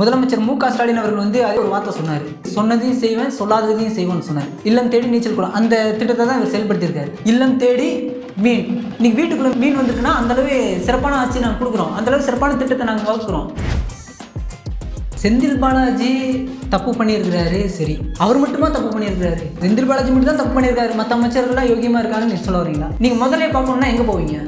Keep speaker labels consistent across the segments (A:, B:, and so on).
A: முதலமைச்சர் மு க ஸ்டாலின் அவர்கள் வந்து அதே ஒரு வார்த்தை சொன்னார். சொன்னதையும் செய்வேன் சொல்லாததையும் செய்வோன்னு சொன்னார். இல்லம் தேடி நீச்சல் குளம் அந்த திட்டத்தை தான் இவர் செயல்படுத்தியிருக்காரு. இல்லம் தேடி மீன். இன்னைக்கு வீட்டுக்குள்ள மீன் வந்துட்டுனா அந்த அளவு சிறப்பான ஆட்சி நாங்கள் கொடுக்குறோம். அந்தளவு சிறப்பான திட்டத்தை நாங்கள் வகுக்கிறோம். செந்தில் பாலாஜி தப்பு பண்ணியிருக்கிறாரு சரி. அவர் மட்டுமா தப்பு பண்ணியிருக்கிறாரு? செந்தில் பாலாஜி மட்டும் தான் தப்பு பண்ணியிருக்காரு. மற்ற அமைச்சர்கள்லாம் யோகியமாக இருக்காங்கன்னு நீங்கள் சொல்ல வரீங்களா நீங்கள் முதல்ல பார்க்கணுன்னா எங்கே போவீங்க?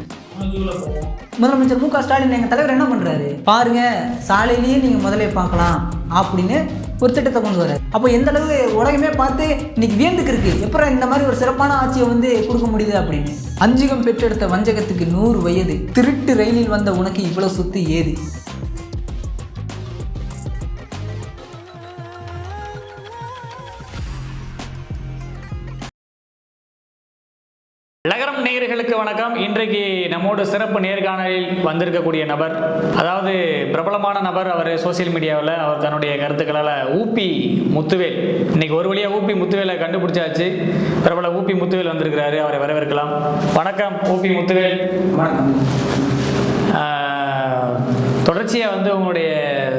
A: முதலமைச்சர் மு க ஸ்டாலின் எங்கள் தலைவர் என்ன பண்ணுறாரு பாருங்க சாலையிலேயே நீங்கள் முதலே பார்க்கலாம் அப்படின்னு ஒரு திட்டத்தை கொண்டு வர அப்போ எந்த அளவு உலகமே பார்த்து இன்னைக்கு வியந்துக்கு இருக்கு. எப்பறம் இந்த மாதிரி ஒரு சிறப்பான ஆட்சியை வந்து கொடுக்க முடியுது அப்படின்னு. அஞ்சுகம் பெற்றெடுத்த வஞ்சகத்துக்கு நூறு வயது. திருட்டு ரயிலில் வந்த உனக்கு இவ்வளோ சொத்து ஏது?
B: லகரம் நேயர்களுக்கு வணக்கம். இன்றைக்கு நம்மோடு சிறப்பு நேர்காணலில் வந்திருக்கக்கூடிய நபர் அதாவது பிரபலமான நபர் அவர் சோஷியல் மீடியாவில் அவர் தன்னுடைய கருத்துக்களால் ஊபி முத்துவேல். இன்னைக்கு ஒரு வழியாக ஊபி முத்துவேலை கண்டுபிடிச்சாச்சு. பிரபல ஊபி முத்துவேல் வந்திருக்கிறாரு அவரை வரவேற்கலாம். வணக்கம் ஊபி முத்துவேல். வணக்கம். தொடர்ச்சியாக வந்து உங்களுடைய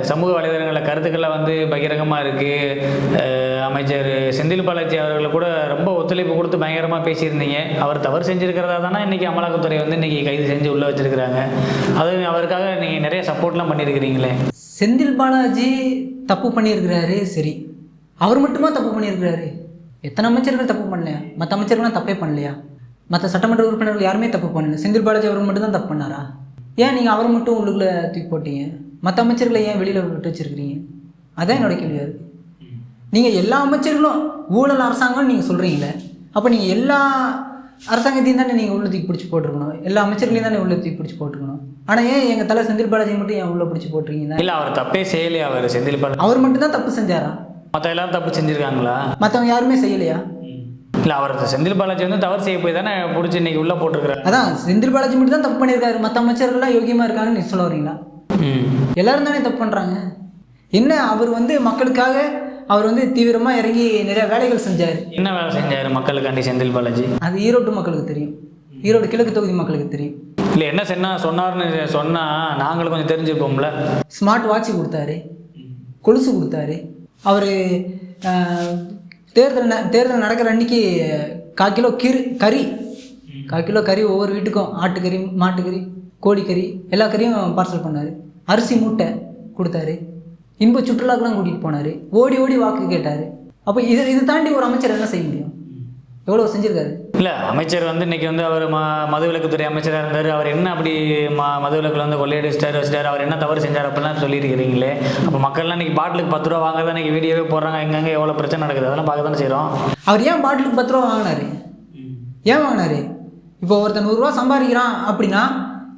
B: சமூக வலைதளங்களில் கருத்துக்கள்லாம் வந்து பகிரங்கமாக இருக்குது அமைச்சர் செந்தில் பாலாஜி அவர்களை கூட ரொம்ப ஒத்துழைப்பு கொடுத்து பயங்கரமாக பேசியிருந்தீங்க. அவர் தவறு செஞ்சுருக்கிறதா தானே? இன்றைக்கி அமலாக்கத்துறை வந்து இன்றைக்கி கைது செஞ்சு உள்ளே வச்சிருக்கிறாங்க. அது அவருக்காக நீங்கள் நிறைய சப்போர்ட்லாம் பண்ணியிருக்கிறீங்களே.
A: செந்தில் பாலாஜி தப்பு பண்ணியிருக்கிறாரு சரி. அவர் மட்டுமா தப்பு பண்ணியிருக்கிறாரு? எத்தனை அமைச்சர்கள் தப்பு பண்ணலையா? மற்ற அமைச்சர்கள்லாம் தப்பே பண்ணலையா? மற்ற சட்டமன்ற உறுப்பினர்கள் யாருமே தப்பு பண்ணல. செந்தில் பாலாஜி அவர் மட்டும் தான் தப்பு பண்ணாரா? ஏன் நீங்கள் அவரை மட்டும் உள்ளுக்குள்ளே தூக்கி போட்டீங்க? மற்ற அமைச்சர்களை ஏன் வெளியில் விட்டு வச்சிருக்கிறீங்க? அதான் என்னோட கேள்வியாக இருக்குது நீங்கள் எல்லா அமைச்சர்களும் ஊழல் அரசாங்கம்னு நீங்கள் சொல்கிறீங்களே அப்போ நீங்கள் எல்லா அரசாங்கத்தையும் தானே நீங்கள் உள்ள தூக்கி பிடிச்சி போட்டிருக்கணும்? எல்லா அமைச்சர்களையும் தானே உள்ள தூக்கி பிடிச்சி போட்டிருக்கணும்? ஆனால் ஏன் எங்கள் தலை செந்தில் பாலாஜி மட்டும் ஏன் உள்ள பிடிச்சி போட்டிருக்கீங்க?
B: இல்லை அவர் தப்பே செய்யலையா அவர் செந்தில் பாலாஜி.
A: அவர் மட்டும்தான் தப்பு செஞ்சாரா?
B: மற்ற எல்லாரும் தப்பு செஞ்சுருக்காங்களா?
A: மற்றவங்க யாருமே செய்யலையா?
B: இல்லை அவர் செந்தில் பாலாஜி வந்து தவறு செய்ய போய் தானே பிடிச்சி இன்னைக்கு உள்ளே போட்டிருக்கிறாரு.
A: அதான் செந்தில் பாலாஜி மட்டும் தான் தப்பு பண்ணியிருக்காரு. மற்ற அமைச்சர்கள்லாம் யோகியமாக இருக்காங்கன்னு நீ சொல்ல வரீங்களா? எல்லாரும் தானே தப்பு பண்ணுறாங்க என்ன அவர் வந்து மக்களுக்காக அவர் வந்து தீவிரமாக இறங்கி நிறைய வேலைகள் செஞ்சார்.
B: என்ன வேலை செஞ்சார் மக்களுக்காண்டி செந்தில் பாலாஜி?
A: அது ஈரோட்டு மக்களுக்கு தெரியும். ஈரோடு கிழக்கு தொகுதி மக்களுக்கு தெரியும்.
B: இல்லை என்ன சொன்னா சொன்னார்னு சொன்னால் நாங்களும் கொஞ்சம் தெரிஞ்சுப்போம்ல.
A: ஸ்மார்ட் வாட்ச் கொடுத்தாரு. கொலுசு கொடுத்தாரு. அவர் தேர்தல் ந- தேர்தல் நடக்கிற அன்னைக்கு கால் கிலோ கீரு கறி. கால் கிலோ கறி ஒவ்வொரு வீட்டுக்கும். ஆட்டுக்கறி மாட்டுக்கறி கோழிக்கறி எல்லா கறியும் பார்சல் பண்ணார். அரிசி மூட்டை கொடுத்தாரு. இன்ப சுற்றுலாக்கெல்லாம் கூட்டிகிட்டு போனார். ஓடி ஓடி வாக்கு கேட்டார். அப்போ இது இது தாண்டி ஒரு அமைச்சர் என்ன செய்ய முடியும்? எவ்வளோ செஞ்சுருக்காரு?
B: இல்லை அமைச்சர் வந்து இன்னைக்கு வந்து அவர் ம மதுவிலக்குத்துறை அமைச்சராக இருந்தார். அவர் என்ன அப்படி ம மதுவிலக்கில் வந்து கொள்ளையடிச்சிட்டார் வச்சிட்டார் அவர் என்ன தவறு செஞ்சார் அப்படிலாம் சொல்லியிருக்கிறீங்களே. அப்போ மக்கள்லாம் இன்னைக்கு பாட்டிலுக்கு பத்து ரூபா வாங்குறதா இன்றைக்கி வீடியோவே போடுறாங்க. எங்கெங்கே எவ்வளோ பிரச்சனை நடக்குது? அதெல்லாம் பார்க்க தானே செய்கிறோம்
A: அவர் ஏன் பாட்டிலுக்கு பத்து ரூபா வாங்கினார்? ஏன் வாங்கினார்? இப்போ ஒருத்தன் நூறுரூவா சம்பாதிக்கிறான் அப்படின்னா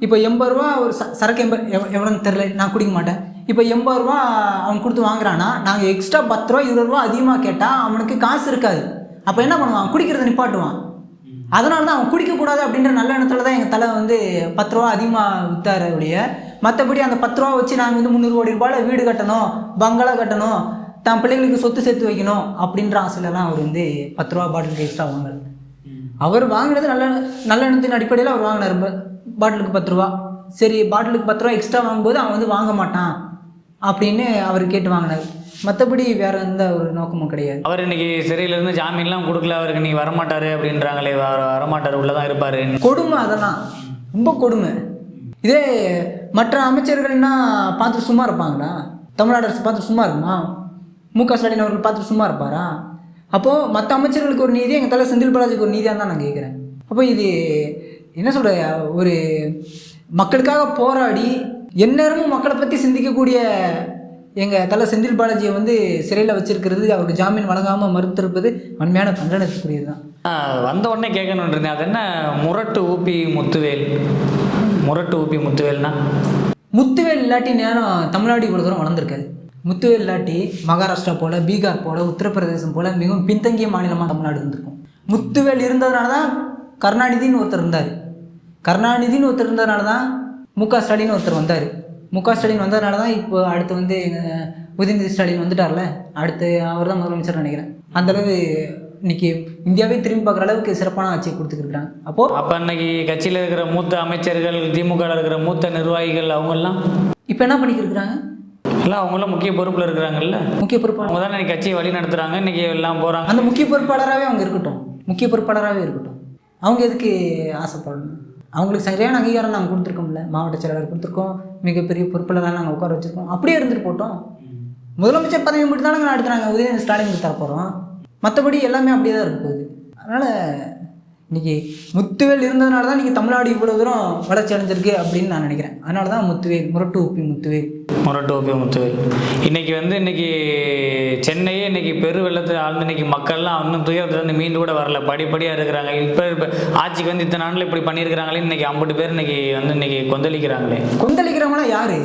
A: இப்போ எண்பது ரூபா ஒரு ச சரக்கு எண்பது எவ்வளோன்னு தெரில நான் குடிக்க மாட்டேன். இப்போ எண்பது ரூபா அவன் கொடுத்து வாங்குறான்னா நாங்கள் எக்ஸ்ட்ரா பத்து ரூபா இருபது ரூபா அதிகமாக கேட்டால் அவனுக்கு காசு இருக்காது. அப்போ என்ன பண்ணுவான்? குடிக்கிறத நிப்பாட்டுவான். அதனால தான் அவன் குடிக்கக்கூடாது அப்படின்ற நல்ல எண்ணத்தில் தான் எங்கள் தலை வந்து பத்து ரூபா அதிகமாக விற்றாரு ஒழிய. மற்றபடி அந்த பத்து ரூபா வச்சு நாங்கள் வந்து முந்நூறு கோடி ரூபாயில் வீடு கட்டணும் பங்களா கட்டணும் தன் பிள்ளைங்களுக்கு சொத்து சேர்த்து வைக்கணும் அப்படின்ற ஆசையிலலாம் அவர் வந்து பத்து ரூபா பாட்டிலுக்கு எக்ஸ்ட்ரா வாங்கினார். அவர் வாங்கினது நல்ல நல்ல எண்ணத்தின் அடிப்படையில் அவர் வாங்கினார். பாட்டிலுக்கு பத்து ரூபா. சரி பாட்டிலுக்கு பத்து ரூபா எக்ஸ்ட்ரா வாங்கும்போது அவன் வந்து வாங்க மாட்டான் அப்படின்னு அவர் கேட்டு வாங்கினார். மற்றபடி வேற எந்த ஒரு நோக்கமும் கிடையாது.
B: அவர் இன்னைக்கு சிறையிலேருந்து ஜாமீன்லாம் கொடுக்கல அவருக்கு நீ வரமாட்டாரு அப்படின்றாங்களே வர வரமாட்டார் உள்ளே தான் இருப்பார்.
A: கொடுமை அதெல்லாம். ரொம்ப கொடுமை. இதே மற்ற அமைச்சர்கள்னா பார்த்து சும்மா இருப்பாங்களா? தமிழ்நாடு அரசு பார்த்து சும்மா இருக்குமா? மு க ஸ்டாலின் அவர்கள் பார்த்து சும்மா இருப்பாரா? அப்போது மற்ற அமைச்சர்களுக்கு ஒரு நீதி எங்கள் தலை செந்தில் பாலாஜிக்கு ஒரு நீதியாக தான் நான் கேட்குறேன் அப்போ இது என்ன சொல்ற ஒரு மக்களுக்காக போராடி எந்நேரமும் மக்களை பற்றி சிந்திக்கக்கூடிய எங்கள் தலை செந்தில் பாலாஜியை வந்து சிறையில் வச்சிருக்கிறது அவருக்கு ஜாமீன் வழங்காமல் மறுத்திருப்பது வன்மையான கண்டனத்துக்குரியது தான்
B: வந்த உடனே கேட்கணுன்னு இருந்தேன். அது என்ன? முரட்டு ஊப்பி முத்துவேல். முரட்டு ஊப்பி முத்துவேல்னா?
A: முத்துவேல் இல்லாட்டி நேரம் தமிழ்நாடு இவ்வளோ தூரம் வளர்ந்துருக்காது முத்துவேல் இல்லாட்டி மகாராஷ்டிரா போல பீகார் போல உத்தரப்பிரதேசம் போல மிகவும் பின்தங்கிய மாநிலமாக தமிழ்நாடு இருந்திருக்கும். முத்துவேல் இருந்ததுனால தான் கருணாநிதின்னு ஒருத்தர் இருந்தார். கருணாநிதின்னு ஒருத்தர் இருந்ததுனால தான் மு க ஸ்டாலின் ஒருத்தர் வந்தார். மு க ஸ்டாலின் வந்ததுனால தான் இப்போ அடுத்து வந்து உதயநிதி ஸ்டாலின் வந்துட்டார்ல? அடுத்து அவர் தான் முதலமைச்சர் நினைக்கிறேன். அந்தளவு இன்னைக்கு இந்தியாவே திரும்பி பார்க்குற அளவுக்கு சிறப்பான ஆட்சியை கொடுத்துருக்குறாங்க அப்போது
B: அப்போ இன்னைக்கு கட்சியில் இருக்கிற மூத்த அமைச்சர்கள் திமுகவில் இருக்கிற மூத்த நிர்வாகிகள் அவங்கெல்லாம்?
A: இப்போ என்ன பண்ணிக்கிட்டு இருக்கிறாங்க
B: இல்லை அவங்களாம் முக்கிய பொறுப்பில் இருக்கிறாங்கல்ல?
A: முக்கிய பொறுப்பாளர்.
B: அவங்க தானே இன்னைக்கு கட்சியை வழி நடத்துகிறாங்க இன்றைக்கி எல்லாம் போகிறாங்க
A: அந்த முக்கிய பொறுப்பாளராகவே அவங்க இருக்கட்டும். முக்கிய பொறுப்பாளராகவே இருக்கட்டும். அவங்க எதுக்கு ஆசைப்படணும்? அவங்களுக்கு சரியான அங்கீகாரம் நாங்கள் கொடுத்துருக்கோம்ல. மாவட்ட செயலாளர் கொடுத்துருக்கோம். மிகப்பெரிய பொறுப்பாளராக நாங்கள் உட்கார வச்சுருக்கோம். அப்படியே இருந்துட்டு போட்டோம். முதலமைச்சர் பதவி மட்டும் நாங்கள் அடுத்து நாங்கள் உதயநிதி ஸ்டாலினுக்கு தர போகிறோம் மற்றபடி எல்லாமே அப்படியே தான் இருக்க போகுது. அதனால் இன்னைக்கு முத்துவேல் இருந்ததுனால தான் இன்றைக்கி தமிழ்நாடு இவ்வளோ தூரம் வளர்ச்சி அடைஞ்சிருக்கு அப்படின்னு நான் நினைக்கிறேன். அதனால தான் முத்துவேல் முரட்டு உப்பி முத்துவேல்.
B: முரட்டு ஓபி முத்துவேல். இன்னைக்கு வந்து இன்னைக்கு சென்னையே இன்னைக்கு பெரு வெள்ளத்தில் ஆழ்ந்து இன்னைக்கு மக்கள்லாம் இன்னும் துயரத்துலேருந்து மீண்டு கூட வரல. படிப்படியாக இருக்கிறாங்க. இப்போ ஆட்சிக்கு வந்து இத்தனை நாளில் இப்படி பண்ணியிருக்கிறாங்களே இன்னைக்கு ஐம்பது பேர் இன்னைக்கு வந்து இன்னைக்கு கொந்தளிக்கிறாங்களே.
A: கொந்தளிக்கிறவங்களாம் யாரு?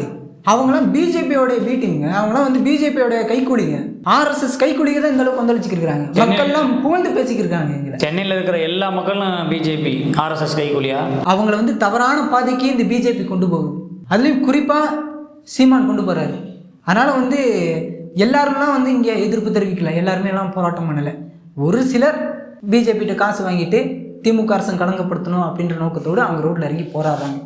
A: அவங்களாம் பிஜேபியோட பீட்டிங்க அவங்களாம் வந்து பிஜேபியோட கைக்கூலிங்க. ஆர்எஸ்எஸ் கைக்கூலிங்க தான் இந்த அளவுக்கு கொந்தளிச்சுக்கிறாங்க மக்கள்லாம் புகழ்ந்து பேசிக்கிருக்காங்க எங்களை
B: சென்னையில் இருக்கிற எல்லா மக்களும் பிஜேபி ஆர்எஸ்எஸ் கைக்கூலியா?
A: அவங்கள வந்து தவறான பாதைக்கு இந்த பிஜேபி கொண்டு போகுது. அதுலேயும் குறிப்பாக சீமான் கொண்டு போகிறாரு அதனால் வந்து எல்லாரும்லாம் வந்து இங்கே எதிர்ப்பு தெரிவிக்கல. எல்லாருமே எல்லாம் போராட்டம் பண்ணலை. ஒரு சிலர் பிஜேபிகிட்ட காசு வாங்கிட்டு திமுக அரசன் களங்கப்படுத்தணும் அப்படின்ற நோக்கத்தோடு அவங்க ரோட்டில் இறங்கி போராடுறாங்க.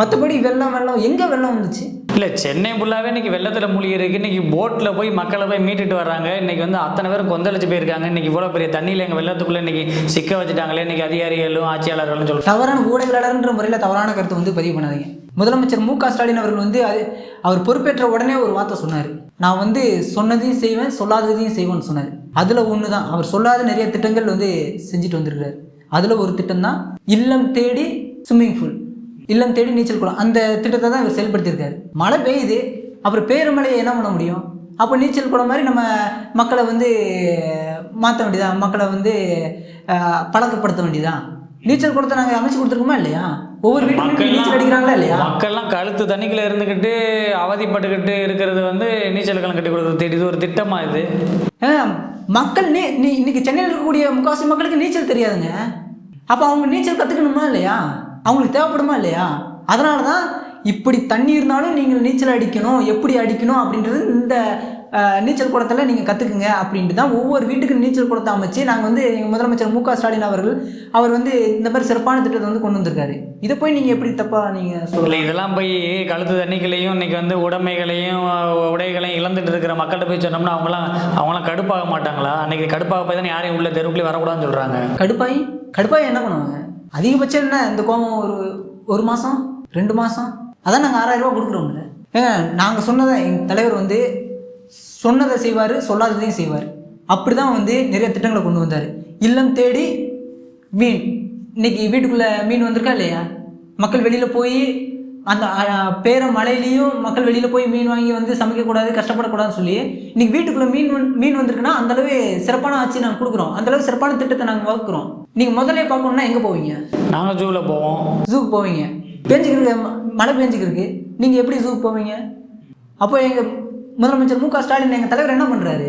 A: மற்றபடி வெள்ளம் வெள்ளம். எங்கே வெள்ளம் வந்துச்சு?
B: இல்லை சென்னை ஃபுல்லாகவே இன்னைக்கு வெள்ளத்தில் மூழ்கி இருக்கு இன்னைக்கு போட்டில் போய் மக்களை போய் மீட்டுட்டு வர்றாங்க. இன்னைக்கு வந்து அத்தனை பேரும் கொந்தளிச்சு போயிருக்காங்க. இன்னைக்கு இவ்வளோ பெரிய தண்ணியில் எங்கள் வெள்ளத்துக்குள்ளே இன்னைக்கு சிக்க வச்சுட்டாங்களே. இன்னைக்கு அதிகாரிகளும் ஆட்சியாளர்களும் சொல்கிறாங்க
A: தவறான ஊடகவியலாளர்ன்ற முறையில் தவறான கருத்தை வந்து பதிவு பண்ணாதீங்க. முதலமைச்சர் மு க ஸ்டாலின் அவர்கள் வந்து அது அவர் பொறுப்பேற்ற உடனே ஒரு வார்த்தை சொன்னார். நான் வந்து சொன்னதையும் செய்வேன் சொல்லாததையும் செய்வேன்னு சொன்னார். அதில் ஒன்று தான் அவர் சொல்லாத நிறைய திட்டங்கள் வந்து செஞ்சுட்டு வந்திருக்கிறார். அதில் ஒரு திட்டம் தான் இல்லம் தேடி ஸ்விம்மிங் பூல் இல்லம் தேடி நீச்சல் குளம். அந்த திட்டத்தை தான் இவர் செயல்படுத்தியிருக்காரு. மழை பெய்யுது அப்புறம் பேருமழையை என்ன பண்ண முடியும்? அப்போ நீச்சல் குளம் மாதிரி நம்ம மக்களை வந்து மாற்ற வேண்டியதா? மக்களை வந்து பழக்கப்படுத்த வேண்டியதா? நீச்சல் குளத்தை நாங்கள் அமைச்சு கொடுத்துருக்கோமா இல்லையா? ஒவ்வொரு வீட்டுக்கும் நீச்சல் அடிக்கிறாங்களா இல்லையா?
B: மக்கள்லாம் கழுத்து தண்ணிக்குள்ள இருந்துக்கிட்டு அவதிப்பட்டுக்கிட்டு இருக்கிறது வந்து நீச்சல் கலம் கட்டி கொடுக்குறது இது ஒரு திட்டமா இது?
A: மக்கள் நீ இன்னைக்கு சென்னையில் இருக்கக்கூடிய முக்காவாசி மக்களுக்கு நீச்சல் தெரியாதுங்க. அப்போ அவங்க நீச்சல் கற்றுக்கணுமா இல்லையா? அவங்களுக்கு தேவைப்படுமா இல்லையா? அதனால தான் இப்படி தண்ணி இருந்தாலும் நீங்கள் நீச்சல் அடிக்கணும் எப்படி அடிக்கணும் அப்படின்றது இந்த நீச்சல் குளத்தில் நீங்கள் கற்றுக்குங்க அப்படின்ட்டு தான் ஒவ்வொரு வீட்டுக்கு நீச்சல் குளத்தை அமைச்சு நாங்கள் வந்து எங்கள் முதலமைச்சர் மு க ஸ்டாலின் அவர்கள் அவர் வந்து இந்த மாதிரி சிறப்பான திட்டத்தை வந்து கொண்டு வந்திருக்காரு. இதை போய் நீங்கள் எப்படி தப்பாக நீங்கள் சொல்ல
B: இல்லை இதெல்லாம் போய் கழுத்து தண்ணிகளையும் இன்னைக்கு வந்து உடைமைகளையும் உடைகளையும் இழந்துட்டு இருக்கிற மக்கள்கிட்ட போய் சொன்னோம்னா அவங்களாம் அவங்களாம் கடுப்பாக மாட்டாங்களா? அன்னைக்கு கடுப்பாக போய் தானே யாரையும் உள்ள தெருவுக்குள்ளே வரக்கூடாதுன்னு சொல்கிறாங்க
A: கடுப்பாயி? கடுப்பாயி என்ன பண்ணுவாங்க? அதிகபட்சம் என்ன? இந்த கோபம் ஒரு ஒரு மாதம் ரெண்டு மாதம் அதான் நாங்கள் ஆறாயிரம் ரூபா கொடுக்குறோம்ல. ஏங்க நாங்கள் சொன்னதை எங்கள் தலைவர் வந்து சொன்னதை செய்வார் சொல்லாததையும் செய்வார். அப்படி தான் வந்து நிறைய திட்டங்களை கொண்டு வந்தார். இல்லம் தேடி மீன் இன்னைக்கு வீட்டுக்குள்ளே மீன் வந்திருக்கா இல்லையா? மக்கள் வெளியில் போய் அந்த பேர மலையிலையும் மக்கள் வெளியில் போய் மீன் வாங்கி வந்து சமைக்கக்கூடாது கஷ்டப்படக்கூடாதுன்னு சொல்லி இன்றைக்கி வீட்டுக்குள்ளே மீன் வந்து- மீன் வந்திருக்குன்னா அந்த அளவு சிறப்பான ஆட்சி நாங்கள் கொடுக்குறோம். அந்தளவு சிறப்பான திட்டத்தை நாங்கள் வகுக்கிறோம். நீங்கள் முதல்ல பார்க்கணுன்னா எங்கே போவீங்க?
B: நாங்கள் ஜூவில் போவோம்.
A: ஜூக்கு போவீங்க. பெஞ்சுக்கிருக்கு மழை பெஞ்சுக்கிருக்கு. நீங்கள் எப்படி ஜூக்கு போவீங்க? அப்போ எங்கள் முதலமைச்சர் மு க ஸ்டாலின் எங்கள் தலைவர் என்ன பண்ணுறாரு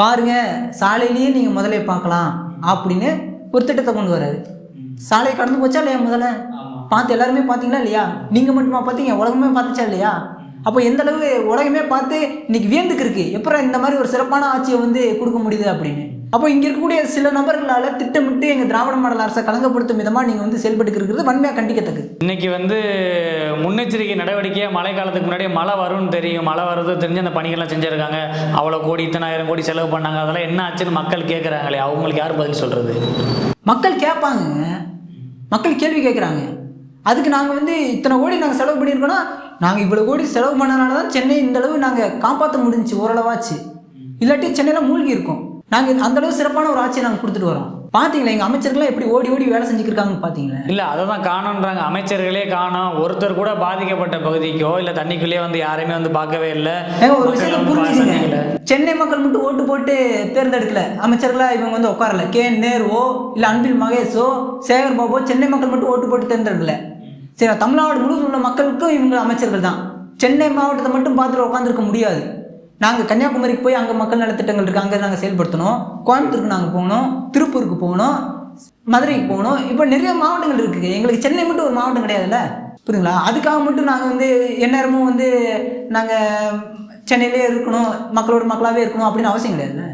A: பாருங்க சாலையிலேயே நீங்கள் முதல்ல பார்க்கலாம் அப்படின்னு ஒரு திட்டத்தை கொண்டு வராரு சாலை கடந்து போச்சா இல்லையா முதல்ல? பார்த்து எல்லாருமே பார்த்தீங்களா இல்லையா? நீங்கள் மட்டுமா பார்த்தீங்க? உலகமே பார்த்துச்சா இல்லையா? அப்போ எந்த அளவு உலகமே பார்த்து இன்னைக்கு வியந்துக்கு இருக்கு எப்பறம் இந்த மாதிரி ஒரு சிறப்பான ஆட்சியை வந்து கொடுக்க முடியுது அப்படின்னு? அப்போ இங்கே இருக்கக்கூடிய சில நபர்களால் திட்டமிட்டு எங்கள் திராவிட மாடல் அரசை கலங்கப்படுத்தும் விதமாக நீங்கள் வந்து செயல்பட்டு இருக்கிறது வன்மையாக கண்டிக்கத்தக்கது.
B: இன்னைக்கு வந்து முன்னெச்சரிக்கை நடவடிக்கையாக மழை காலத்துக்கு முன்னாடியே மழை வரும்னு தெரியும். மழை வருது தெரிஞ்சு அந்த பணிகள்லாம் செஞ்சுருக்காங்க. அவ்வளோ கோடி இத்தனாயிரம் கோடி செலவு பண்ணாங்க. அதெல்லாம் என்ன ஆச்சுன்னு மக்கள் கேட்குறாங்களே அவங்களுக்கு யார் பதில் சொல்கிறது
A: மக்கள் கேட்பாங்க மக்கள் கேள்வி கேட்குறாங்க அதுக்கு நாங்கள் வந்து இத்தனை கோடி நாங்கள் செலவு பண்ணியிருக்கோன்னா நாங்கள் இவ்வளோ கோடி செலவு பண்ணனால தான் சென்னை இந்த அளவு நாங்கள் காப்பாற்ற முடிஞ்சுச்சு ஓரளவாச்சு. இல்லாட்டி சென்னையில் மூழ்கி இருக்கோம் நாங்கள் அந்த அளவு சிறப்பான ஒரு ஆட்சியை நாங்கள் கொடுத்துட்டு வரோம். பார்த்தீங்களா எங்கள் அமைச்சர்கள்லாம் எப்படி ஓடி ஓடி வேலை செஞ்சுக்கிருக்காங்கன்னு பார்த்தீங்களா
B: இல்லை அதை தான் காணோன்றாங்க அமைச்சர்களே காணோம் ஒருத்தர் கூட பாதிக்கப்பட்ட பகுதிக்கோ இல்லை தண்ணிக்குள்ளேயே வந்து யாரையுமே வந்து பார்க்கவே இல்லை.
A: ஒரு விஷயத்தை
B: பாசனைகளை.
A: சென்னை மக்கள் மட்டும் ஓட்டு போட்டு தேர்ந்தெடுக்கல. அமைச்சர்களா இவங்க வந்து உட்காரல. கே நேருவோ இல்லை அன்பில் மகேஷோ சேகர் பாபோ சென்னை மக்கள் மட்டும் ஓட்டு போட்டு தேர்ந்தெடுக்கல. சரி தமிழ்நாடு முழுவதும் உள்ள மக்களுக்கும் இவங்க அமைச்சர்கள் தான். சென்னை மாவட்டத்தை மட்டும் பார்த்துட்டு உட்காந்துருக்க முடியாது. நாங்கள் கன்னியாகுமரிக்கு போய் அங்கே மக்கள் நலத்திட்டங்கள் இருக்குது அங்கே நாங்கள் செயல்படுத்தணும். கோயம்புத்தூருக்கு நாங்கள் போகணும் திருப்பூருக்கு போகணும் மதுரைக்கு போகணும். இப்போ நிறைய மாவட்டங்கள் இருக்குது எங்களுக்கு சென்னை மட்டும் ஒரு மாவட்டம் கிடையாதுல்ல? புரியுங்களா அதுக்காக மட்டும் நாங்கள் வந்து எந்நேரமும் வந்து நாங்கள் சென்னையிலே இருக்கணும் மக்களோட மக்களாகவே இருக்கணும் அப்படின்னு அவசியம் கிடையாதுல்ல?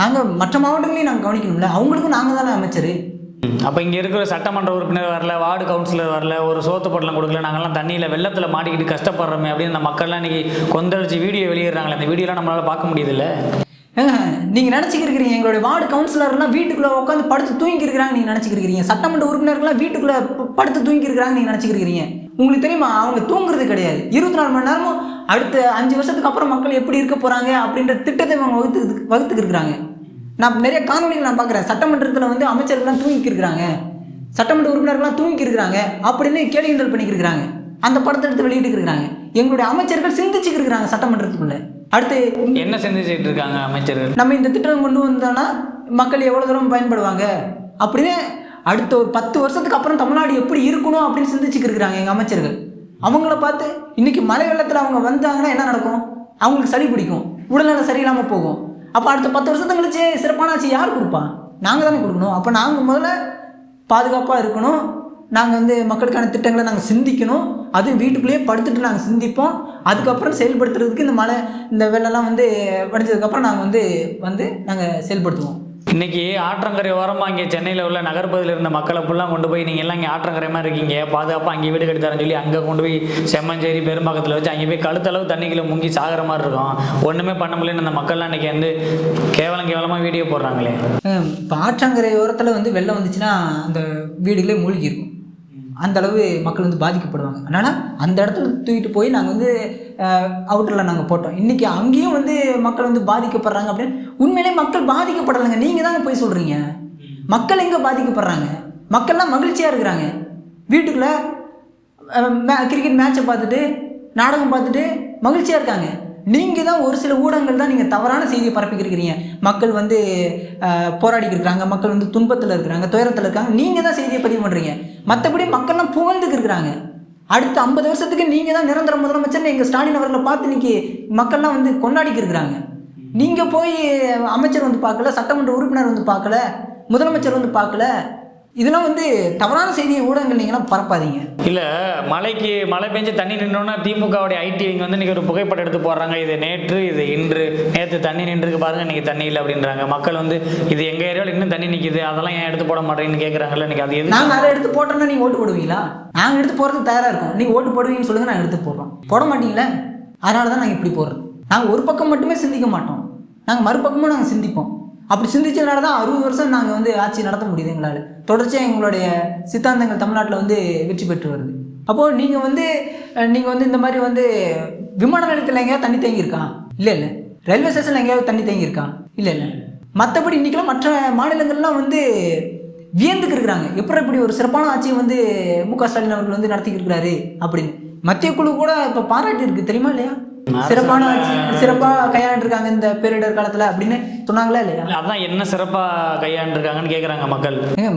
A: நாங்கள் மற்ற மாவட்டங்களையும் நாங்கள் கவனிக்கணும்ல. அவங்களுக்கும் நாங்கள் தானே அமைச்சர்.
B: அப்போ இங்கே இருக்கிற சட்டமன்ற உறுப்பினர் வரல வார்டு கவுன்சிலர் வரல ஒரு சோத்து பட்டலம் கொடுக்கல நாங்கள்லாம் தண்ணியில் வெள்ளத்தில் மாட்டிக்கிட்டு கஷ்டப்படுறோமே அப்படின்னு அந்த மக்கள்லாம் இன்னைக்கு கொந்தளிச்சு வீடியோ வெளியிடுறாங்களே அந்த வீடியோலாம் நம்மளால் பார்க்க முடியுதுல்ல?
A: நீங்கள் நினச்சிக்கிருக்கிறீங்க எங்களுடைய வார்டு கவுன்சிலர்லாம் வீட்டுக்குள்ளே உட்காந்து படுத்து தூங்கி இருக்கிறாங்க நீங்கள் நினச்சிக்கிருக்கிறீங்க. சட்டமன்ற உறுப்பினர்கள்லாம் வீட்டுக்குள்ளே படுத்து தூங்கி இருக்கிறாங்க நீங்கள் நினச்சிக்கிருக்கிறீங்க. உங்களுக்கு தெரியுமா அவங்க தூங்குறது கிடையாது. இருபத்தி நாலு மணி நேரமும் அடுத்த அஞ்சு வருஷத்துக்கு அப்புறம் மக்கள் எப்படி இருக்க போகிறாங்க அப்படின்ற திட்டத்தை அவங்க வகுத்து வகுத்துக்கு இருக்கிறாங்க நான் நிறைய காணொலிகள் நான் பார்க்குறேன். சட்டமன்றத்தில் வந்து அமைச்சர்கள்லாம் தூங்கிக்கு இருக்கிறாங்க சட்டமன்ற உறுப்பினர்கள்லாம் தூங்கி இருக்கிறாங்க அப்படின்னு கேள்வி கிண்டல் பண்ணிக்கிருக்கிறாங்க. அந்த படத்தை எடுத்து வெளியிட்டு இருக்கிறாங்க எங்களுடைய அமைச்சர்கள் சிந்திச்சுக்கு இருக்கிறாங்க சட்டமன்றத்துக்குள்ள. அடுத்து
B: என்ன சிந்திச்சுட்டு இருக்காங்க அமைச்சர்கள்?
A: நம்ம இந்த திட்டம் கொண்டு வந்தோம்னா மக்கள் எவ்வளோ தூரம் பயன்படுவாங்க? அப்படின்னு அடுத்த ஒரு பத்து வருஷத்துக்கு அப்புறம் தமிழ்நாடு எப்படி இருக்கணும் அப்படின்னு சிந்திச்சுக்கு இருக்கிறாங்க எங்கள் அமைச்சர்கள். அவங்கள பார்த்து இன்னைக்கு மழை வெள்ளத்தில் அவங்க வந்தாங்கன்னா என்ன நடக்கும்? அவங்களுக்கு சளி பிடிக்கும். உடல்நலம் சரியில்லாமல் போகும். அப்போ அடுத்த பத்து வருஷத்துக்கு கழிச்சு சிறப்பான ஆட்சி யார் கொடுப்பா? நாங்கள் தானே கொடுக்கணும். அப்போ நாங்கள் முதல்ல பாதுகாப்பாக இருக்கணும். நாங்கள் வந்து மக்களுக்கான திட்டங்களை நாங்கள் சிந்திக்கணும். அதுவும் வீட்டுக்குள்ளேயே படுத்துட்டு நாங்கள் சிந்திப்போம். அதுக்கப்புறம் செயல்படுத்துறதுக்கு இந்த மழை இந்த வெள்ளம்லாம் வந்து வடிஞ்சதுக்கப்புறம் நாங்கள் வந்து வந்து நாங்கள் செயல்படுத்துவோம்.
B: இன்னைக்கு ஆற்றங்கரை ஓரமாக இங்கே சென்னையில் உள்ள நகர்ப்பகுதியில் இருந்த மக்களை ஃபுல்லாக கொண்டு போய் நீங்கள் எல்லாம் இங்கே ஆற்றங்கரை மாதிரி இருக்கீங்க. பாதுகாப்பாக அங்கே வீடு கட்டித்தரேன்னு சொல்லி அங்கே கொண்டு போய் செம்மஞ்சேரி பெரும்பாக்கத்தில் வச்சு அங்கே போய் கழுத்தளவு தண்ணிக்குள்ள முங்கி சாகிற மாதிரி இருக்கும். ஒன்றுமே பண்ண முடியலன்னு அந்த மக்கள்லாம் இன்னைக்கு வந்து கேவலம் கேவலமாக வீடியோ போடுறாங்களே.
A: இப்போ ஆற்றங்கரை ஓரத்தில் வந்து வெள்ளம் வந்துச்சுன்னா அந்த வீடுகளே மூழ்கி இருக்கும். அந்த அளவு மக்கள் வந்து பாதிக்கப்படுவாங்க. அதனால் அந்த இடத்துல தூக்கிட்டு போய் நாங்கள் வந்து அவுட்டரில் நாங்கள் போட்டோம். இன்றைக்கி அங்கேயும் வந்து மக்கள் வந்து பாதிக்கப்படுறாங்க அப்படின்னு உண்மையிலே மக்கள் பாதிக்கப்படலைங்க. நீங்கள் தாங்க போய் சொல்கிறீங்க மக்கள் எங்கே பாதிக்கப்படுறாங்க? மக்கள்லாம் மகிழ்ச்சியாக இருக்கிறாங்க. வீட்டுக்குள்ளே கிரிக்கெட் மேட்ச்சை பார்த்துட்டு நாடகம் பார்த்துட்டு மகிழ்ச்சியாக இருக்காங்க. நீங்கள் தான் ஒரு சில ஊடகங்கள் தான் நீங்கள் தவறான செய்தியை பரப்பிக்கிறீங்க மக்கள் வந்து அஹ், மக்கள் வந்து துன்பத்தில் இருக்கிறாங்க துயரத்தில் இருக்காங்க. நீங்கள் தான் செய்தியை பதிவு பண்ணுறீங்க மற்றபடி மக்கள்லாம் புகழ்ந்துக்கு இருக்கிறாங்க. அடுத்த ஐம்பது வருஷத்துக்கு நீங்கள் தான் நிரந்தர முதலமைச்சர்னு எங்கள் ஸ்டாலின் அவர்களை பார்த்து இன்னைக்கு மக்கள்லாம் வந்து கொண்டாடிக்கு இருக்கிறாங்க நீங்கள் போய் அமைச்சர் வந்து பார்க்கல சட்டமன்ற உறுப்பினர் வந்து பார்க்கல முதலமைச்சர் வந்து பார்க்கல இதெல்லாம் வந்து தவறான செய்தியை ஊடகங்கள் நீங்களாம் பரப்பாதீங்க.
B: இல்லை மழைக்கு மழை பெஞ்சு தண்ணி நின்றோன்னா திமுகவுடைய ஐடி இங்கே வந்து இன்றைக்கி ஒரு புகைப்படம் எடுத்து போடுறாங்க. இது நேற்று இது இன்று. நேற்று தண்ணி நின்றுருக்கு பாருங்க இன்றைக்கி தண்ணி இல்லை அப்படின்றாங்க. மக்கள் வந்து இது எங்கள் ஏரியாவில் இன்னும் தண்ணி நிற்கிது அதெல்லாம் ஏன் எடுத்து போட மாட்டேங்கன்னு கேட்குறாங்கல்ல இன்றைக்கி அது எது
A: நாங்கள் அதை எடுத்து போட்டோம்னா நீங்கள் ஓட்டு போடுவீங்களா? நாங்கள் எடுத்து போகிறதுக்கு தயாராக இருக்கோம். நீங்கள் ஓட்டு போடுவீங்கன்னு சொல்லுங்கள் நாங்கள் எடுத்து போடுறோம். போட மாட்டீங்களே? அதனால தான் நாங்கள் இப்படி போடுறோம் நாங்கள் ஒரு பக்கம் மட்டுமே சிந்திக்க மாட்டோம். நாங்கள் மறுபக்கமும் நாங்கள் சிந்திப்போம். அப்படி சிந்திச்சதுனால தான் அறுபது வருஷம் நாங்கள் வந்து ஆட்சி நடத்த முடியுது எங்களால். தொடர்ச்சியாக எங்களுடைய சித்தாந்தங்கள் தமிழ்நாட்டில் வந்து வெற்றி பெற்று வருது. அப்போது நீங்கள் வந்து நீங்கள் வந்து இந்த மாதிரி வந்து விமான நிலையத்தில் எங்கேயாவது தண்ணி தேங்கியிருக்கான் இல்லை இல்லை. ரயில்வே ஸ்டேஷனில் எங்கேயாவது தண்ணி தேங்கியிருக்கான் இல்லை இல்லை. மற்றபடி இன்றைக்கெல்லாம் மற்ற மாநிலங்கள்லாம் வந்து வியந்துக்கு இருக்கிறாங்க. எப்படி இப்படி ஒரு சிறப்பான ஆட்சியை வந்து மு க ஸ்டாலின் அவர்கள் வந்து நடத்திக்கிட்டு இருக்கிறாரு அப்படின்னு. மத்திய குழு கூட இப்போ பாராட்டி இருக்கு. தெரியுமா இல்லையா? சிறப்பான ஆட்சி சிறப்பாக கையாண்டிருக்காங்க இந்த பேரிடர் காலத்தில் அப்படின்னு சொன்னாங்களா இல்லையா?
B: அதான் என்ன சிறப்பாக கையாண்டுருக்காங்கன்னு கேட்குறாங்க மக்கள்.
A: ஏங்க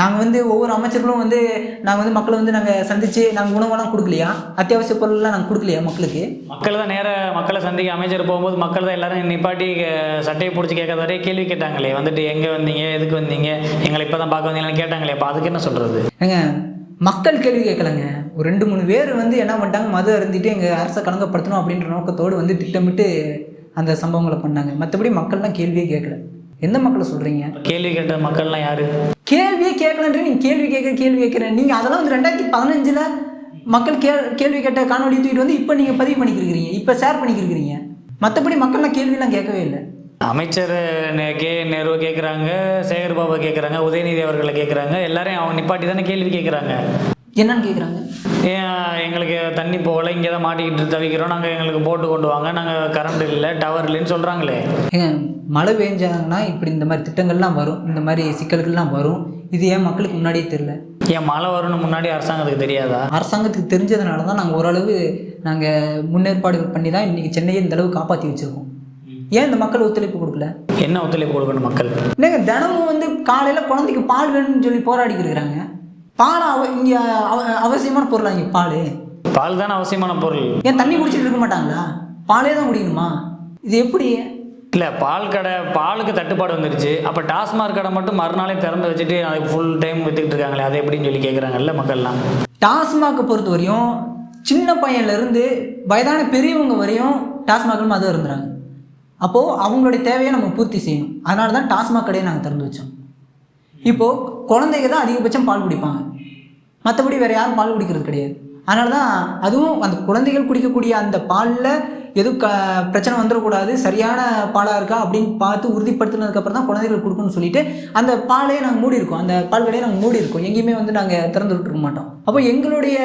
A: நாங்கள் வந்து ஒவ்வொரு அமைச்சர்களும் வந்து நாங்கள் வந்து மக்களை வந்து நாங்கள் சந்தித்து நாங்கள் உணவெல்லாம் கொடுக்கலையா? அத்தியாவசிய பொருள்லாம் நாங்கள் கொடுக்கலையா மக்களுக்கு?
B: மக்கள் தான் நேர மக்களை சந்திக்க அமைச்சர் போகும்போது மக்கள் தான் எல்லாரும் நிப்பாட்டி சட்டையை பிடிச்சி கேட்காத வரையே கேள்வி கேட்டாங்களே. வந்துட்டு எங்கே வந்தீங்க? எதுக்கு வந்தீங்க? எங்களை இப்போ தான் பார்க்க வந்தீங்கன்னு கேட்டாங்களே. அப்போ அதுக்கு என்ன சொல்கிறது
A: ஏங்க மக்கள் கேள்வி கேட்கலங்க. ஒரு ரெண்டு மூணு பேர் வந்து என்ன பண்ணிட்டாங்க மது அருந்திட்டு எங்கள் அரசை கலங்கப்படுத்தணும் அப்படின்ற நோக்கத்தோடு வந்து திட்டமிட்டு அந்த சம்பவங்களை பண்ணாங்க. மற்றபடி மக்கள்லாம் கேள்வியே கேட்கல. எந்த மக்களை சொல்கிறீங்க
B: கேள்வி கேட்ட மக்கள்லாம் யாரு?
A: கேள்வியே கேட்கலன்ற நீங்கள் கேள்வி கேட்க கேள்வி கேட்குறேன் நீங்கள் அதெல்லாம் வந்து ரெண்டாயிரத்தி பதினஞ்சில் மக்கள் கேள் கேள்வி கேட்ட காணொலி தூக்கிட்டு வந்து இப்போ நீங்கள் பதிவு பண்ணிக்கிருக்கிறீங்க. இப்போ ஷேர் பண்ணிக்கிருக்கிறீங்க. மற்றபடி மக்கள்லாம் கேள்வியெல்லாம் கேட்கவே இல்லை.
B: அமைச்சர் கே நேரு கேட்குறாங்க சேகர் பாபா கேட்குறாங்க உதயநிதி அவர்களை கேட்குறாங்க எல்லாரையும் அவங்க நிப்பாட்டி தானே கேள்வி கேட்குறாங்க
A: என்னன்னு கேட்குறாங்க
B: ஏன் எங்களுக்கு தண்ணி போகலை இங்கே தான் மாட்டிக்கிட்டு தவிக்கிறோம் நாங்கள் எங்களுக்கு போட்டு கொண்டு வாங்க நாங்கள் கரண்ட் இல்லை டவர் இல்லைன்னு சொல்கிறாங்களே
A: மழை பெஞ்சாங்கன்னா இப்படி இந்த மாதிரி திட்டங்கள்லாம் வரும் இந்த மாதிரி சிக்கல்கள்லாம் வரும் இது ஏன் மக்களுக்கு முன்னாடியே தெரில
B: ஏன் மழை வரும்னு முன்னாடி அரசாங்கத்துக்கு தெரியாதா?
A: அரசாங்கத்துக்கு தெரிஞ்சதுனால தான் நாங்கள் ஓரளவு நாங்கள் முன்னேற்பாடுகள் பண்ணி தான் இன்றைக்கி சென்னையை இந்த அளவு காப்பாற்றி வச்சுருக்கோம். ஏன் இந்த மக்கள் ஒத்துழைப்பு கொடுக்கல?
B: என்ன ஒத்துழைப்பு கொடுக்கணும் மக்கள்?
A: இல்லைங்க தினமும் வந்து காலையில் குழந்தைக்கு பால் வேணும்னு சொல்லி போராடிக்கிட்டு இருக்கிறாங்க. பால் அவ இங்கே அவ அவசியமான பொருளா இங்கே பால்?
B: பால் தானே அவசியமான பொருள்.
A: ஏன் தண்ணி குடிச்சிட்டு இருக்க மாட்டாங்களா? பாலே தான் குடிக்கணுமா? இது எப்படி?
B: இல்லை பால் கடை பாலுக்கு தட்டுப்பாடு வந்துருச்சு. அப்போ டாஸ்மாக் கடை மட்டும் மறுநாளே திறந்து வச்சுட்டு அதுக்கு ஃபுல் டைம் வித்துக்கிட்டு இருக்காங்களே அது எப்படின்னு சொல்லி கேட்குறாங்கல்ல மக்கள்லாம்.
A: டாஸ்மாகை பொறுத்த வரையும் சின்ன பையன்லேருந்து வயதான பெரியவங்க வரையும் டாஸ்மாகில் மது இருந்துறாங்க. அப்போது அவங்களுடைய தேவையை நம்ம பூர்த்தி செய்யணும். அதனால தான் டாஸ்மாக் கடையை நாங்கள் திறந்து வச்சோம். இப்போது குழந்தைங்க தான் அதிகபட்சம் பால் குடிப்பாங்க. மற்றபடி வேறு யாரும் பால் குடிக்கிறது கிடையாது. அதனால தான் அதுவும் அந்த குழந்தைகள் குடிக்கக்கூடிய அந்த பாலில் எதுவும் க பிரச்சனை வந்துடக்கூடாது சரியான பாலாக இருக்கா அப்படின்னு பார்த்து உறுதிப்படுத்தினதுக்கப்புறம் தான் குழந்தைகள் கொடுக்கணும்னு சொல்லிட்டு அந்த பாலையே நாங்கள் மூடி இருக்கோம் அந்த பால் கடையை நாங்கள் மூடி இருக்கோம் எங்கேயுமே வந்து நாங்கள் திறந்து விட்டுருக்க மாட்டோம். அப்போ எங்களுடைய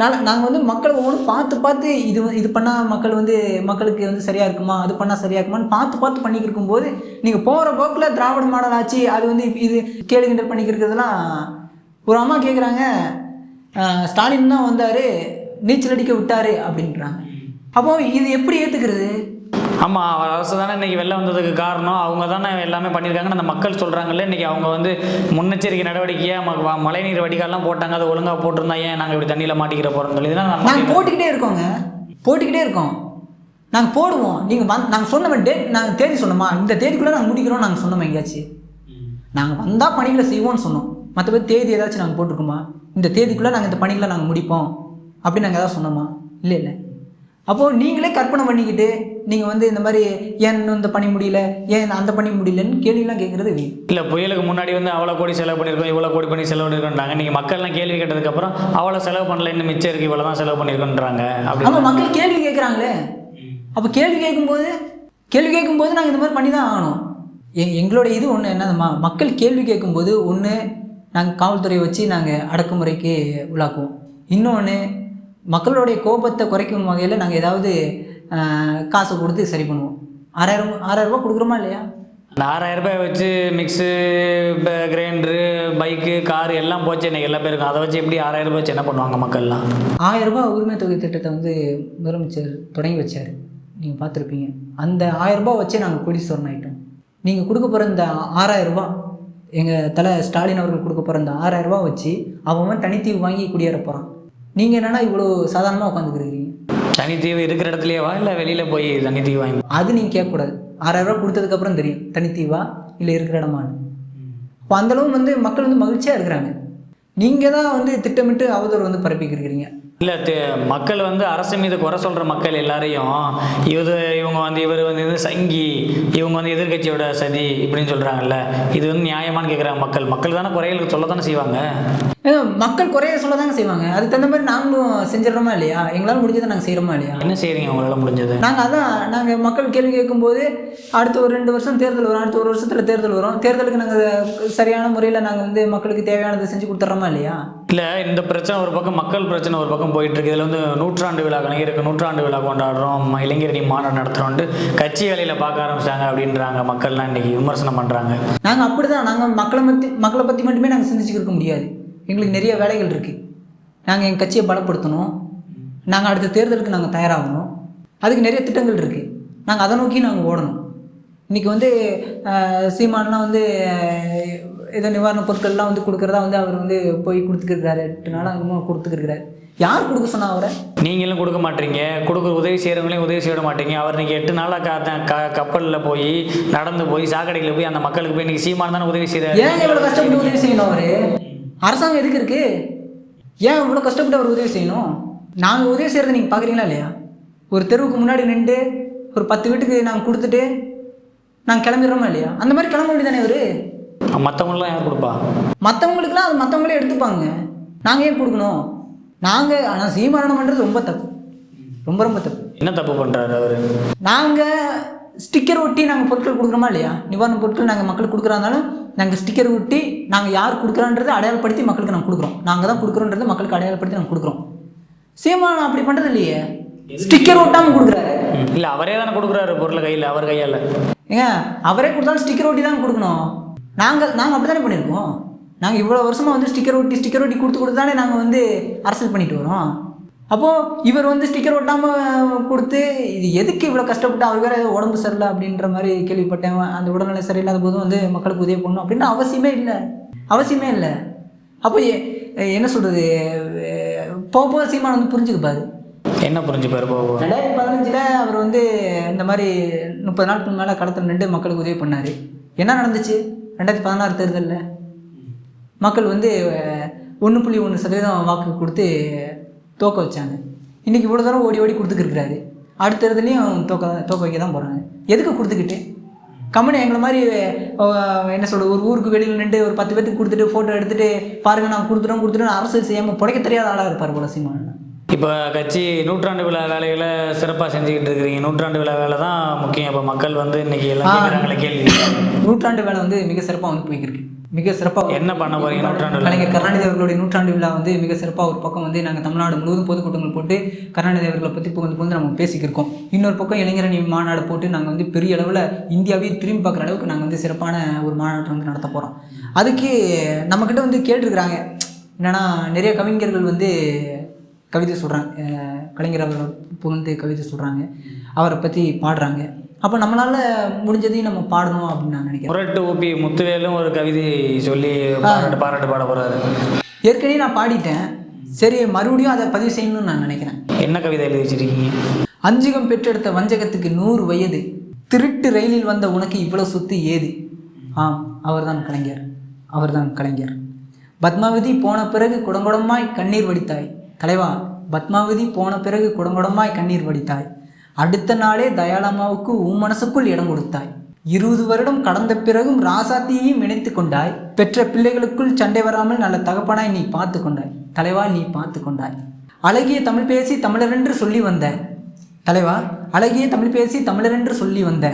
A: நல நாங்கள் வந்து மக்களை ஒவ்வொன்றும் பார்த்து பார்த்து இது இது பண்ணால் மக்கள் வந்து மக்களுக்கு வந்து சரியாக இருக்குமா? அது பண்ணால் சரியாக இருக்குமான்னு பார்த்து பார்த்து பண்ணிக்கிட்டு இருக்கும்போது நீங்கள் போகிற போக்கில் திராவிட மாடல் ஆச்சு அது வந்து இது கேள்வி கிண்டல் பண்ணிக்கிட்டு ஒரு அம்மா கேட்குறாங்க ஸ்டாலின் தான் வந்தார் நீச்சல் அடிக்க விட்டார் அப்படின்றாங்க. அப்போ இது எப்படி ஏற்றுக்கிறது
B: ஆமாம் அவர் அரசு தானே இன்றைக்கி வெளில வந்ததுக்கு காரணம். அவங்க தானே எல்லாமே பண்ணியிருக்காங்கன்னு அந்த மக்கள் சொல்கிறாங்கல்ல இன்றைக்கி அவங்க வந்து முன்னெச்சரிக்கை நடவடிக்கையாக மழைநீர் வடிகால்லாம் போட்டாங்க. அதை ஒழுங்காக போட்டிருந்தா ஏன் நாங்கள் இப்படி தண்ணியில் மாட்டிக்கிற போகிறோம்னு சொல்லி.
A: நாங்கள் போட்டுக்கிட்டே இருக்கோங்க. போட்டுக்கிட்டே இருக்கோம். நாங்கள் போடுவோம். நீங்கள் வந் நாங்கள் சொன்னோம் டேட் நாங்கள் தேதி சொன்னோமா? இந்த தேதிக்குள்ளே நாங்கள் முடிக்கிறோம் நாங்கள் சொன்னோமா எங்கேயாச்சும் நாங்கள் வந்தால் பணிகளை செய்வோம்னு சொன்னோம். மற்றபடி தேதி ஏதாச்சும் நாங்கள் போட்டிருக்கோமா? இந்த தேதிக்குள்ளே நாங்கள் இந்த பணிகளை நாங்கள் முடிப்போம். அப்படின்னு நாங்கள் ஏதாவது சொன்னோமா? இல்லை இல்லை. அப்போது நீங்களே கற்பனை பண்ணிக்கிட்டு நீங்கள் வந்து இந்த மாதிரி ஏன் இன்னும் இந்த பணி முடியல ஏன் அந்த பணி முடியலன்னு கேள்விலாம் கேட்குறது
B: இல்லை புயலுக்கு முன்னாடி வந்து அவ்வளோ கோடி செலவு பண்ணியிருக்கோம் இவ்வளோ கோடி பண்ணி செலவு பண்ணியிருக்கோன்றாங்க. நீங்கள் மக்கள்லாம் கேள்வி கேட்டதுக்கப்புறம் அவ்வளோ செலவு பண்ணல இன்னும் மிச்சம் இருக்குது இவ்வளோ தான் செலவு பண்ணியிருக்கோன்றாங்க அப்படி
A: ஆமாம் மக்கள் கேள்வி கேட்குறாங்களே. அப்போ கேள்வி கேட்கும்போது கேள்வி கேட்கும்போது நாங்கள் இந்த மாதிரி பண்ணி தான் ஆகணும். எ எங்களோட இது ஒன்று என்னதுமா மக்கள் கேள்வி கேட்கும்போது ஒன்று நாங்கள் காவல்துறையை வச்சு நாங்கள் அடக்குமுறைக்கு உள்ளாக்குவோம். இன்னொன்று மக்களுடைய கோபத்தை குறைக்கும் வகையில் நாங்கள் ஏதாவது காசை கொடுத்து சரி பண்ணுவோம். ஆறாயிரம் ரூபாய் கொடுக்குறோமா இல்லையா?
B: அந்த ஆறாயிரம் ரூபாய் வச்சு மிக்ஸு கிரைண்டரு பைக்கு காரு எல்லாம் போச்சு இன்னைக்கு எல்லா பேருக்கும். அதை வச்சு எப்படி ஆறாயிரம் ரூபாய் வச்சு என்ன பண்ணுவாங்க மக்கள்லாம்?
A: ஆயிரம் ரூபாய் உரிமை தொகை திட்டத்தை வந்து முதலமைச்சர் தொடங்கி வச்சார். நீங்கள் பார்த்துருப்பீங்க. அந்த ஆயிரம் ரூபாய் வச்சே நாங்கள் கோடீஸ்வரன் ஆகிட்டோம் நீங்கள் கொடுக்க போகிற இந்த ஆறாயிரம் ரூபாய் எங்கள் தலை ஸ்டாலின் அவர்கள் கொடுக்க போகிற இந்த ஆறாயிரம் ரூபாய் வச்சு அவன் தனித்தீவு வாங்கி குடியேற போகிறான் நீங்கள் என்னென்னா இவ்வளோ சாதாரணமாக உட்காந்துக்கிறீங்க
B: தனித்தீவு இருக்கிற இடத்துலையேவா இல்லை வெளியில் போய் தனித்தீவு வாங்கி
A: அது நீங்கள் கேட்கக்கூடாது. ஆறாயிரம் ரூபாய் கொடுத்ததுக்கப்புறம் தெரியும் தனித்தீவா இல்லை இருக்கிற இடமான்னு அப்போ அந்தளவு வந்து மக்கள் வந்து மகிழ்ச்சியாக இருக்கிறாங்க. நீங்கள் தான் வந்து திட்டமிட்டு அவதூறு வந்து பரப்பிக்கிருக்கிறீங்க.
B: இல்லை மக்கள் வந்து அரசு மீது குறை சொல்கிற மக்கள் எல்லாரையும் இது இவங்க வந்து இவர் வந்து இது சங்கி இவங்க வந்து எதிர்க்கட்சியோட சதி இப்படின்னு சொல்கிறாங்கல்ல இது வந்து நியாயமான்னு கேட்குறாங்க மக்கள். மக்கள் தானே குறைகளுக்கு சொல்ல தானே செய்வாங்க?
A: மக்கள் குறைய சொல்ல தாங்க செய்வாங்க. அதுக்கு தகுந்த மாதிரி நாங்களும் செஞ்சிடறோமா இல்லையா? எங்களால் முடிஞ்சதை நாங்கள் செய்கிறோமா இல்லையா?
B: என்ன செய்கிறீங்க உங்களால் முடிஞ்சது?
A: நாங்கள் அதான் நாங்கள் மக்கள் கேள்வி கேட்கும்போது அடுத்த ஒரு ரெண்டு வருஷம் தேர்தல் வரும். அடுத்த ஒரு வருஷத்தில் தேர்தல் வரும். தேர்தலுக்கு நாங்கள் சரியான முறையில் நாங்கள் வந்து மக்களுக்கு தேவையானதை செஞ்சு கொடுத்துட்றோமா இல்லையா?
B: இல்லை இந்த பிரச்சனை ஒரு பக்கம் மக்கள் பிரச்சனை ஒரு பக்கம் போயிட்டு இருக்கு இதில் வந்து நூற்றாண்டு விழா கலைஞருக்கு நூற்றாண்டு விழா கொண்டாடுறோம். இளைஞரணி மாநாடு நடத்துகிறோன்ட்டு கட்சி வேலையில் பார்க்க ஆரம்பிச்சிட்டாங்க அப்படின்றாங்க. மக்கள்லாம் இன்னைக்கு விமர்சனம் பண்ணுறாங்க
A: நாங்கள் அப்படி தான் நாங்கள் மக்களை பற்றி மக்களை பற்றி மட்டுமே நாங்கள் சிந்திச்சுட்டு இருக்க முடியாது. எங்களுக்கு நிறைய வேலைகள் இருக்குது நாங்கள் எங்கள் கட்சியை பலப்படுத்தணும். நாங்கள் அடுத்த தேர்தலுக்கு நாங்கள் தயாராகணும். அதுக்கு நிறைய திட்டங்கள் இருக்குது நாங்கள் அதை நோக்கி நாங்கள் ஓடணும். இன்றைக்கி வந்து சீமான்லாம் வந்து ஏதோ நிவாரணப் பொருட்கள்லாம் வந்து கொடுக்குறதா வந்து அவர் வந்து போய் கொடுத்துக்கிருக்காரு எட்டு நாளாக இன்னும் கொடுத்துக்கிருக்கிறாரு. யார் கொடுக்க சொன்னா அவரை?
B: நீங்களும் கொடுக்க மாட்டீங்க. கொடுக்குற உதவி செய்கிறவங்களையும் உதவி செய்ய மாட்டீங்க. அவர் இன்னைக்கு எட்டு நாளாக கா கப்பலில் போய் நடந்து போய் சாக்கடையில் போய் அந்த மக்களுக்கு போய் இன்னைக்கு சீமான் தானே உதவி செய்கிறாரு
A: ஏன் இவ்வளோ கஷ்டப்பட்டு உதவி செய்யணும் அவர்? அரசாங்கம் எதுக்கு இருக்கு? ஏன் இவ்வளோ கஷ்டப்பட்டு அவர் உதவி செய்யணும்? நாங்கள் உதவி செய்கிறத நீங்கள் பார்க்குறீங்களா இல்லையா? ஒரு தெருவுக்கு முன்னாடி நின்று ஒரு பத்து வீட்டுக்கு நாங்கள் கொடுத்துட்டு நாங்கள் கிளம்பிடுறோமா இல்லையா? அந்த மாதிரி கிளம்ப வேண்டியதானே இவர்?
B: மற்றவங்களாம் யார் கொடுப்பா?
A: மற்றவங்களுக்குலாம் அது மற்றவங்களே எடுத்துப்பாங்க. நாங்கள் ஏன் கொடுக்கணும்? நாங்கள் ஆனால் சீமாரணம் பண்ணுறது ரொம்ப தப்பு. ரொம்ப ரொம்ப தப்பு.
B: என்ன தப்பு பண்ணுறாரு அவர்?
A: நாங்கள் ஸ்டிக்கர் ஒட்டி நாங்கள் பொருட்கள் கொடுக்குறோமா இல்லையா? நிவாரணப் பொருட்கள் நாங்கள் மக்களுக்கு கொடுக்குறாருந்தாலும் நாங்கள் ஸ்டிக்கர் ஒட்டி நாங்கள் யார் கொடுக்குறான்றதை அடையாளப்படுத்தி மக்களுக்கு நாங்கள் கொடுக்குறோம். நாங்கள் தான் கொடுக்குறோன்றதை மக்களுக்கு அடையாளப்படுத்தி நாங்கள் கொடுக்குறோம். சீமான் அப்படி பண்ணுறது இல்லையே? ஸ்டிக்கர் ஒட்டாமல் கொடுக்குறாரு?
B: இல்லை அவரே தானே கொடுக்குறாரு பொருளை கையில் அவர் கையால்.
A: ஏங்க அவரே கொடுத்தாலும் ஸ்டிக்கர் ஒட்டி தான் கொடுக்கணும். நாங்கள் நாங்கள் அப்படி தானே பண்ணியிருக்கோம்? நாங்கள் இவ்வளோ வருஷமாக வந்து ஸ்டிக்கர் ஒட்டி ஸ்டிக்கர் ஒட்டி கொடுத்து கொடுத்து தானே நாங்கள் வந்து அரசியல் பண்ணிட்டு வரோம். அப்போது இவர் வந்து ஸ்டிக்கர் ஒட்டாமல் கொடுத்து இது எதுக்கு இவ்வளோ கஷ்டப்பட்டு அவர் வேற உடம்பு சரியில்லை அப்படின்ற மாதிரி கேள்விப்பட்டேன். அந்த உடல்நிலை சரியில்லாத போதும் வந்து மக்களுக்கு உதவி பண்ணணும் அப்படின்ற அவசியமே இல்லை. அவசியமே இல்லை. அப்போ என்ன சொல்கிறது போக போக சீமான் வந்து புரிஞ்சுக்குப்பாரு.
B: என்ன புரிஞ்சுப்பாரு போவோம்
A: ரெண்டாயிரத்தி பதினஞ்சில் அவர் வந்து இந்த மாதிரி முப்பது நாளுக்கு மேலே களத்தில் நின்று மக்களுக்கு உதவி பண்ணார். என்ன நடந்துச்சு? ரெண்டாயிரத்தி பதினாறு தேர்தலில் மக்கள் வந்து ஒன்று புள்ளி ஒன்று சதவீதம் வாக்கு கொடுத்து தோக்க வச்சாங்க. இன்றைக்கி இவ்வளோ தூரம் ஓடி ஓடி கொடுத்துக்கிருக்கிறாரு அடுத்த தேர்தலையும் தோக்க தோக்க வைக்க தான் போகிறாங்க எதுக்கு கொடுத்துக்கிட்டு? கம்மனு எங்களை மாதிரி என்ன சொல்றது ஒரு ஊருக்கு வெளியில் நின்று ஒரு பத்து பேத்துக்கு கொடுத்துட்டு ஃபோட்டோ எடுத்துட்டு பாருங்க நான் கொடுத்துட்டோம் கொடுத்துட்டோம் அரசியல் செய்யாமல் புடைக்க தெரியாத ஆளாக இருப்பார் போல சீமான்.
B: இப்போ கட்சி நூற்றாண்டு விழா வேலைகளை சிறப்பாக செஞ்சுக்கிட்டு இருக்கிறீங்க. நூற்றாண்டு விழா வேலை தான் முக்கியம். இப்போ மக்கள் வந்து இன்னைக்கு எல்லாம் கேள்வி.
A: நூற்றாண்டு வேலை வந்து மிக சிறப்பாக வந்து போய்க்கிருக்கு. மிக சிறப்பாக
B: என்ன பண்ண போறீங்க? நூற்றாண்டு
A: கலைஞர் கருணாநிதி அவர்களுடைய நூற்றாண்டு விழா வந்து மிக சிறப்பாக ஒரு பக்கம் வந்து நாங்கள் தமிழ்நாடு முழுவதும் பொதுக்கூட்டங்கள் போட்டு கருணாநிதி அவர்களை பற்றி புகழ்ந்து புகழ்ந்து நம்ம பேசிக்கிருக்கோம் இன்னொரு பக்கம் இளைஞரணி மாநாடு போட்டு நாங்கள் வந்து பெரிய அளவில் இந்தியாவே திரும்பி பார்க்குற அளவுக்கு நாங்கள் வந்து சிறப்பான ஒரு மாநாட்டை வந்து நடத்த போகிறோம் அதுக்கு நம்மக்கிட்ட வந்து கேட்டிருக்கிறாங்க. என்னன்னா நிறைய கவிஞர்கள் வந்து கவிதை சொல்கிறாங்க கலைஞர் அவர்களை புகழ்ந்து கவிதை சொல்கிறாங்க அவரை பற்றி பாடுறாங்க. அப்போ நம்மளால் முடிஞ்சதையும் நம்ம பாடணும் அப்படின்னு நான் நினைக்கிறேன்.
B: முரட்டு ஊப்பி முத்துவேலும் ஒரு கவிதை சொல்லி பாராட்டு பாராட்டு பாட போறாரு.
A: ஏற்கனவே நான் பாடிட்டேன். சரி மறுபடியும் அதை பதிவு செய்யணும்னு நான் நினைக்கிறேன்.
B: என்ன கவிதை எழுதி வச்சிருக்கீங்க?
A: அஞ்சுகம் பெற்றெடுத்த வஞ்சகத்துக்கு நூறு வயது. திருட்டு ரயிலில் வந்த உனக்கு இவ்வளவு சொத்து ஏது? ஆம் அவர்தான் கலைஞர். அவர்தான் கலைஞர். பத்மாவதி போன பிறகு குடங்குடமாய் கண்ணீர் வடித்தாய். தலைவா பத்மாவதி போன பிறகு குடங்குடமாய் கண்ணீர் வடித்தாய். அடுத்த நாளே தயாளம்மாவுக்கு உன் மனசுக்குள் இடம் கொடுத்தாய். இருபது வருடம் கடந்த பிறகும் ராசாத்தியையும் இணைத்து கொண்டாய். பெற்ற பிள்ளைகளுக்குள் சண்டை வராமல் நல்ல தகப்பனாய் நீ பார்த்து கொண்டாய். தலைவா நீ பார்த்து கொண்டாய். அழகிய தமிழ் பேசி தமிழரென்று சொல்லி வந்த. தலைவா அழகிய தமிழ் பேசி தமிழரென்று சொல்லி வந்த.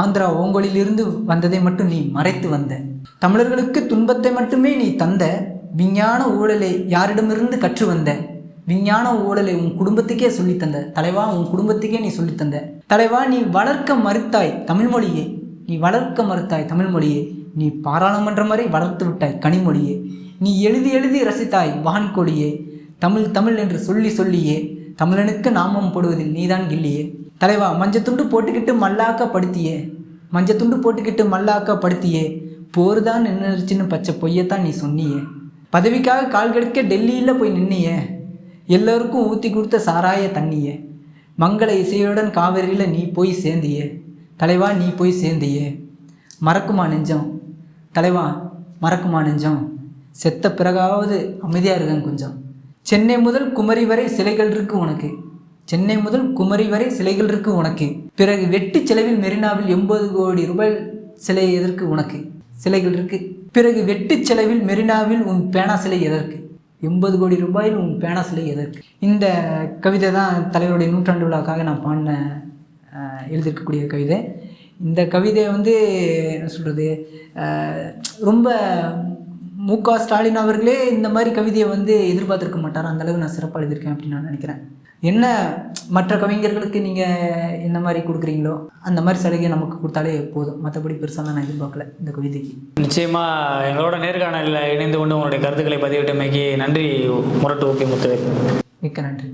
A: ஆந்திரா ஓங்கோலிலிருந்து வந்ததை மட்டும் நீ மறைத்து வந்த. தமிழர்களுக்கு துன்பத்தை மட்டுமே நீ தந்த. விஞ்ஞான ஊழலை யாரிடமிருந்து கற்று வந்த. விஞ்ஞான ஊழலை உன் குடும்பத்துக்கே சொல்லித்தந்த தலைவா உன் குடும்பத்துக்கே நீ சொல்லித் தந்த தலைவா நீ வளர்க்க மறுத்தாய் தமிழ்மொழியே நீ வளர்க்க மறுத்தாய் தமிழ்மொழியே நீ பாராளுமன்றம் வரை வளர்த்து விட்டாய் கனிமொழியே நீ எழுதி எழுதி ரசித்தாய் வான்கொடியே தமிழ் தமிழ் என்று சொல்லி சொல்லியே. தமிழனுக்கு நாமம் போடுவதில் நீதான் கில்லியே. தலைவா மஞ்சத்துண்டு போட்டுக்கிட்டு மல்லாக்க படுத்தியே. மஞ்சத்துண்டு போட்டுக்கிட்டு மல்லாக்க படுத்தியே. போர் தான் நின்றுச்சுன்னு பச்சை பொய்யத்தான் நீ சொன்னியே. பதவிக்காக கால் கெடுக்க டெல்லியில் போய் நின்னியே. எல்லோருக்கும் ஊற்றி கொடுத்த சாராய தண்ணியே. மங்கள இசையுடன் காவிரியில் நீ போய் சேர்ந்தியே. தலைவா நீ போய் சேர்ந்தியே. மறக்குமா நெஞ்சம்? தலைவா மறக்குமா நெஞ்சம்? செத்த பிறகாவது அமைதியாக இருக்கேன் கொஞ்சம். சென்னை முதல் குமரி வரை சிலைகள் இருக்கு உனக்கு. சென்னை முதல் குமரி வரை சிலைகள் இருக்கு உனக்கு. பிறகு வெட்டி செலவில் மெரினாவில் எண்பது கோடி ரூபாய் சிலை எதற்கு உனக்கு? சிலைகள் இருக்கு. பிறகு வெட்டு செலவில் மெரினாவில் உன் பேனா சிலை எதற்கு? எண்பது கோடி ரூபாயில் உன் பேனா சிலை எதற்கு? இந்த கவிதை தான் தலைவருடைய நூற்றாண்டு விழாக்காக நான் பாடின எழுதியிருக்கக்கூடிய கவிதை. இந்த கவிதையை வந்து என்ன சொல்கிறது ரொம்ப மு க. ஸ்டாலின் அவர்களே இந்த மாதிரி கவிதையை வந்து எதிர்பார்த்திருக்க மாட்டார்? அந்த அளவு நான் சிறப்பாக எழுதியிருக்கேன் அப்படின்னு நான் நினைக்கிறேன். என்ன மற்ற கவிஞர்களுக்கு நீங்கள் என்ன மாதிரி கொடுக்குறீங்களோ அந்த மாதிரி சலுகை நமக்கு கொடுத்தாலே போதும். மற்றபடி பெருசாலாம் நான் எதிர்பார்க்கல இந்த கவிதைக்கு.
B: நிச்சயமா எங்களோட நேர்காணலில் இணைந்து கொண்டு உங்களுடைய கருத்துக்களை பதிவிட்டமைக்கு நன்றி. முரட்டு ஊப்பி முத்துவேல்
A: மிக்க நன்றி.